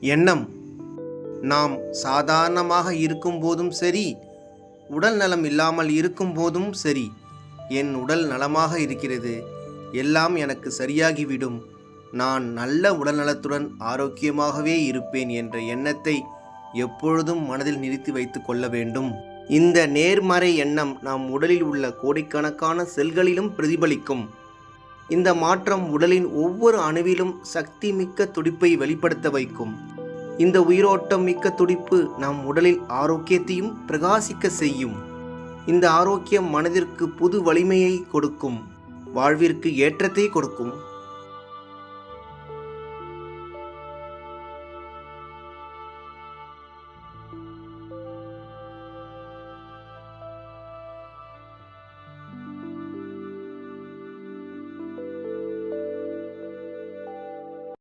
எண்ணம். நாம் சாதாரணமாக இருக்கும்போதும் சரி உடல் நலம் இல்லாமல் இருக்கும்போதும் சரி. என் உடல் நலமாக இருக்கிறது. எல்லாம் எனக்கு சரியாகிவிடும். நான் நல்ல உடல்நலத்துடன் ஆரோக்கியமாகவே இருப்பேன் என்ற எண்ணத்தை எப்பொழுதும் மனதில் நிறுத்தி வைத்து கொள்ள வேண்டும். இந்த நேர்மறை எண்ணம் நம் உடலில் உள்ள கோடிக்கணக்கான செல்களிலும் பிரதிபலிக்கும். இந்த மாற்றம் உடலின் ஒவ்வொரு அணுவிலும் சக்தி மிக்க துடிப்பை வெளிப்படுத்த வைக்கும். இந்த உயிரோட்டம் மிக்க துடிப்பு நம் உடலில் ஆரோக்கியத்தையும் பிரகாசிக்க செய்யும். இந்த ஆரோக்கியம் மனதிற்கு புது வலிமையை கொடுக்கும். வாழ்விற்கு ஏற்றத்தை கொடுக்கும்.